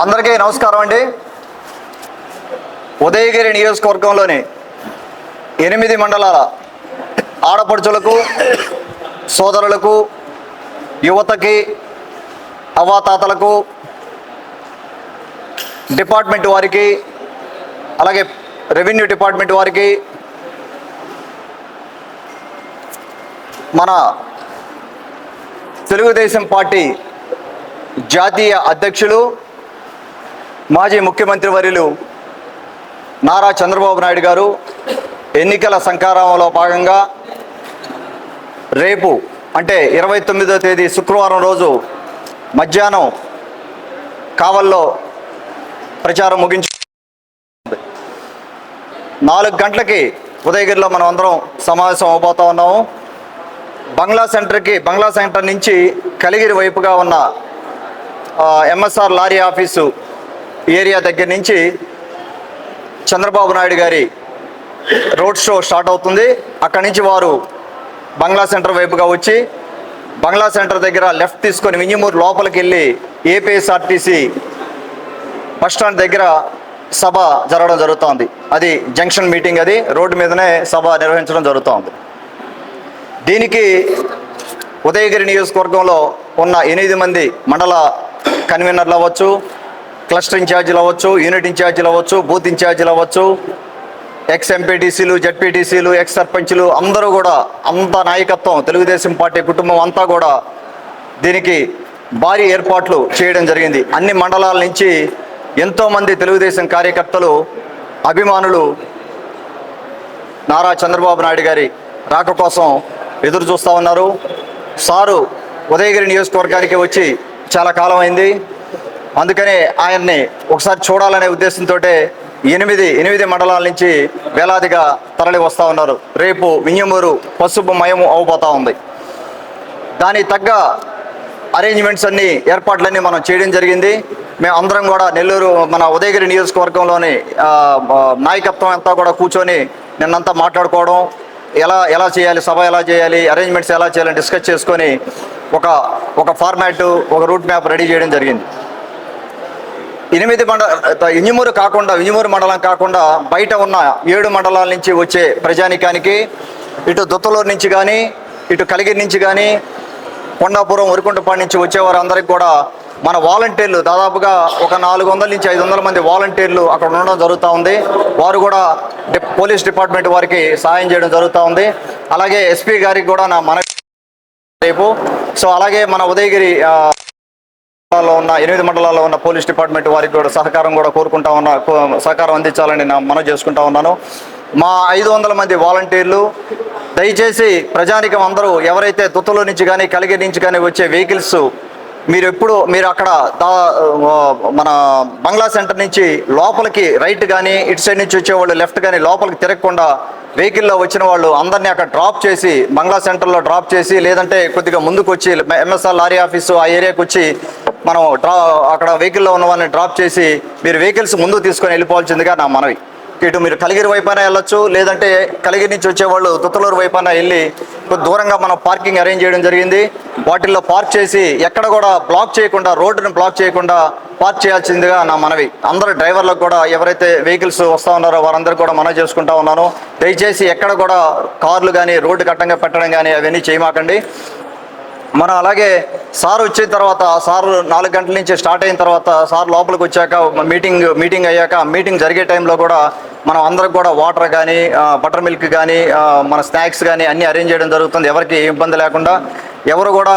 అందరికీ నమస్కారం అండి. ఉదయగిరి నియోజకవర్గంలోని ఎనిమిది మండలాల ఆడపడుచులకు సోదరులకు యువతకి అవాతాతలకు డిపార్ట్మెంట్ వారికి అలాగే రెవెన్యూ డిపార్ట్మెంట్ వారికి మన తెలుగుదేశం పార్టీ జాతీయ అధ్యక్షులు మాజీ ముఖ్యమంత్రి వర్యులు నారా చంద్రబాబు నాయుడు గారు ఎన్నికల సంకారంలో భాగంగా రేపు అంటే ఇరవై తొమ్మిదో తేదీ శుక్రవారం రోజు మధ్యాహ్నం కావల్లో ప్రచారం ముగించు నాలుగు గంటలకి ఉదయగిరిలో మనం అందరం సమావేశం అవబోతా ఉన్నాము. బంగ్లా సెంటర్కి బంగ్లా సెంటర్ నుంచి కలిగిరి వైపుగా ఉన్న ఎంఎస్ఆర్ లారీ ఆఫీసు ఏరియా దగ్గర నుంచి చంద్రబాబు నాయుడు గారి రోడ్ షో స్టార్ట్ అవుతుంది. అక్కడి నుంచి వారు బంగ్లా సెంటర్ వైపుగా వచ్చి బంగ్లా సెంటర్ దగ్గర లెఫ్ట్ తీసుకొని వింజమూరు లోపలికి వెళ్ళి ఏపీఎస్ఆర్టీసీ బస్ స్టాండ్ దగ్గర సభ జరగడం జరుగుతోంది. అది జంక్షన్ మీటింగ్ అది. రోడ్డు మీదనే సభ నిర్వహించడం జరుగుతోంది. దీనికి ఉదయగిరి నియోజకవర్గంలో ఉన్న ఎనిమిది మంది మండల కన్వీనర్లు అవ్వచ్చు క్లస్టర్ ఇన్ఛార్జీలు అవ్వచ్చు యూనిట్ ఇన్ఛార్జీలు అవ్వచ్చు బూత్ ఇన్ఛార్జీలు అవ్వచ్చు ఎక్స్ ఎంపీటీసీలు జడ్పీటీసీలు ఎక్స్ సర్పంచ్లు అందరూ కూడా అంత నాయకత్వం తెలుగుదేశం పార్టీ కుటుంబం అంతా కూడా దీనికి భారీ ఏర్పాట్లు చేయడం జరిగింది. అన్ని మండలాల నుంచి ఎంతోమంది తెలుగుదేశం కార్యకర్తలు అభిమానులు నారా చంద్రబాబు నాయుడు గారి రాక కోసం ఎదురు చూస్తూ ఉన్నారు. సారు ఉదయగిరి నియోజకవర్గానికి వచ్చి చాలా కాలం అయింది. అందుకనే ఆయన్ని ఒకసారి చూడాలనే ఉద్దేశంతో ఎనిమిది ఎనిమిది మండలాల నుంచి వేలాదిగా తరలి వస్తూ ఉన్నారు. రేపు వియ్యమూరు పసుపు మయము అవబోతా ఉంది. దానికి తగ్గ అరేంజ్మెంట్స్ అన్ని ఏర్పాట్లన్నీ మనం చేయడం జరిగింది. మేము అందరం కూడా నెల్లూరు మన ఉదయగిరి నియోజకవర్గంలోని నాయకత్వం అంతా కూడా కూర్చొని నిన్నంతా మాట్లాడుకోవడం ఎలా ఎలా చేయాలి సభ ఎలా చేయాలి అరేంజ్మెంట్స్ ఎలా చేయాలని డిస్కస్ చేసుకొని ఒక ఒక ఫార్మాట్ ఒక రూట్ మ్యాప్ రెడీ చేయడం జరిగింది. ఎనిమిది మండ ఇంజమూరు కాకుండా ఇంజమూరు మండలం కాకుండా బయట ఉన్న ఏడు మండలాల నుంచి వచ్చే ప్రజానికానికి ఇటు దుత్తలూరు నుంచి కానీ ఇటు కలిగిరి నుంచి కానీ కొండాపురం వరికుంటపాడు నుంచి వచ్చేవారు అందరికి కూడా మన వాలంటీర్లు దాదాపుగా ఒక నాలుగు వందల నుంచి ఐదు వందల మంది వాలంటీర్లు అక్కడ ఉండడం జరుగుతూ ఉంది. వారు కూడా పోలీస్ డిపార్ట్మెంట్ వారికి సహాయం చేయడం జరుగుతూ ఉంది. అలాగే ఎస్పీ గారికి కూడా నా మన రేపు. సో అలాగే మన ఉదయగిరి మండలాల్లో ఉన్న ఎనిమిది మండలాల్లో ఉన్న పోలీస్ డిపార్ట్మెంట్ వారికి కూడా సహకారం కూడా కోరుకుంటా ఉన్నా సహకారం అందించాలని నా మనం చేసుకుంటా ఉన్నాను. మా ఐదు వందల మంది వాలంటీర్లు దయచేసి ప్రజానికం అందరూ ఎవరైతే తుత్తలో నుంచి కానీ కలిగి నుంచి కానీ వచ్చే వెహికల్స్ మీరు ఎప్పుడు మీరు అక్కడ దా మన బంగ్లా సెంటర్ నుంచి లోపలికి రైట్ కానీ ఇటు సైడ్ నుంచి వచ్చేవాళ్ళు లెఫ్ట్ కానీ లోపలికి తిరగకుండా వెహికల్లో వచ్చిన వాళ్ళు అందరినీ అక్కడ డ్రాప్ చేసి బంగ్లా సెంటర్లో డ్రాప్ చేసి లేదంటే కొద్దిగా ముందుకు వచ్చి ఎంఎస్ఆర్ లారీ ఆఫీసు ఆ ఏరియాకి వచ్చి మనం డ్రా అక్కడ వెహికల్లో ఉన్న వాళ్ళని డ్రాప్ చేసి మీరు వెహికల్స్ ముందు తీసుకొని వెళ్ళిపోవాల్సిందిగా నా మనవి. ఇటు మీరు కలిగిరి వైపున వెళ్ళొచ్చు లేదంటే కలిగిరి నుంచి వచ్చేవాళ్ళు తుత్తలూరు వైపున వెళ్ళి కొద్ది దూరంగా మనం పార్కింగ్ అరేంజ్ చేయడం జరిగింది. వాటిల్లో పార్క్ చేసి ఎక్కడ కూడా బ్లాక్ చేయకుండా రోడ్డును బ్లాక్ చేయకుండా పార్క్ చేయాల్సిందిగా నా మనవి. అందరు డ్రైవర్లకు కూడా ఎవరైతే వెహికల్స్ వస్తూ ఉన్నారో వారందరూ కూడా మనవి చేసుకుంటా ఉన్నాను. దయచేసి ఎక్కడ కూడా కార్లు కానీ రోడ్డు కట్టంగా పెట్టడం కానీ అవన్నీ చేయమాకండి. మనం అలాగే సార్ వచ్చిన తర్వాత సార్ నాలుగు గంటల నుంచి స్టార్ట్ అయిన తర్వాత సార్ లోపలికి వచ్చాక మీటింగ్ మీటింగ్ అయ్యాక మీటింగ్ జరిగే టైంలో కూడా మనం అందరికి కూడా వాటర్ కానీ బటర్ మిల్క్ కానీ మన స్నాక్స్ కానీ అన్నీ అరేంజ్ చేయడం జరుగుతుంది. ఎవరికి ఇబ్బంది లేకుండా ఎవరు కూడా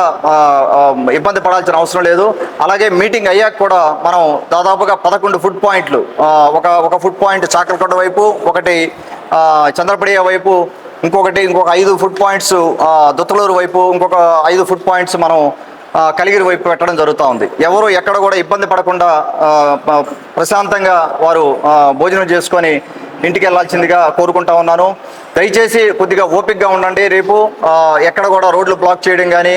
ఇబ్బంది పడాల్సిన అవసరం లేదు. అలాగే మీటింగ్ అయ్యాక కూడా మనం దాదాపుగా పదకొండు ఫుడ్ పాయింట్లు ఒక ఒక ఫుడ్ పాయింట్ చాకలకొండ వైపు ఒకటి చంద్రపడియ వైపు ఇంకొకటి ఇంకొక ఐదు ఫుడ్ పాయింట్స్ దుత్తలూరు వైపు ఇంకొక ఐదు ఫుడ్ పాయింట్స్ మనం కలిగిరి వైపు పెట్టడం జరుగుతూ ఉంది ఎవరు ఎక్కడ కూడా ఇబ్బంది పడకుండా ప్రశాంతంగా వారు భోజనం చేసుకొని ఇంటికి వెళ్ళాల్సిందిగా కోరుకుంటా ఉన్నాను. దయచేసి కొద్దిగా ఓపిక్గా ఉండండి. రేపు ఎక్కడ కూడా రోడ్లు బ్లాక్ చేయడం కానీ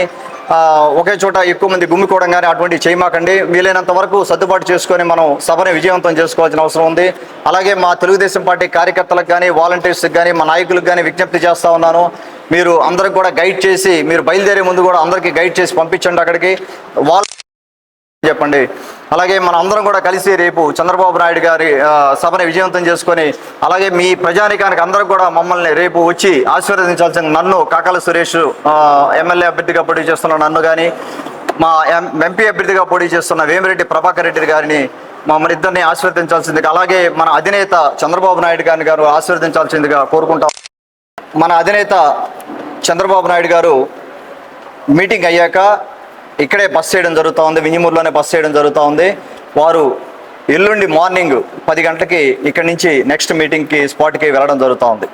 ఒకే చోట ఎక్కువ మంది గుమ్మికోవడం కానీ అటువంటివి చేయమాకండి. వీలైనంత వరకు సర్దుబాటు చేసుకొని మనం సభని విజయవంతం చేసుకోవాల్సిన అవసరం ఉంది. అలాగే మా తెలుగుదేశం పార్టీ కార్యకర్తలకు కానీ వాలంటీర్స్కి కానీ మా నాయకులకు కానీ విజ్ఞప్తి చేస్తా ఉన్నాను. మీరు అందరికి కూడా గైడ్ చేసి మీరు బయలుదేరే ముందు కూడా అందరికీ గైడ్ చేసి పంపించండి అక్కడికి. వాళ్ళ చెప్పండి. అలాగే మన అందరం కూడా కలిసి రేపు చంద్రబాబు నాయుడు గారి సభని విజయవంతం చేసుకొని అలాగే మీ ప్రజానికానికి అందరూ కూడా మమ్మల్ని రేపు వచ్చి ఆశీర్వదించాల్సిన నన్ను కాకల సురేష్ ఎమ్మెల్యే అభ్యర్థిగా పోటీ చేస్తున్న నన్ను కానీ మా ఎం ఎంపీ అభ్యర్థిగా పోటీ చేస్తున్న వేమిరెడ్డి ప్రభాకర్ రెడ్డి గారిని మమ్మల్ని ఇద్దరిని ఆశీర్వదించాల్సిందిగా అలాగే మన అధినేత చంద్రబాబు నాయుడు గారిని గారు ఆశీర్వదించాల్సిందిగా కోరుకుంటాం మన అధినేత చంద్రబాబు నాయుడు గారు మీటింగ్ అయ్యాక ఇక్కడే బస్ చేయడం జరుగుతూ ఉంది. వినిమూరులోనే బస్ చేయడం జరుగుతూ ఉంది. వారు ఎల్లుండి మార్నింగ్ పది గంటలకి ఇక్కడి నుంచి నెక్స్ట్ మీటింగ్కి స్పాట్కి వెళ్ళడం జరుగుతూ ఉంది.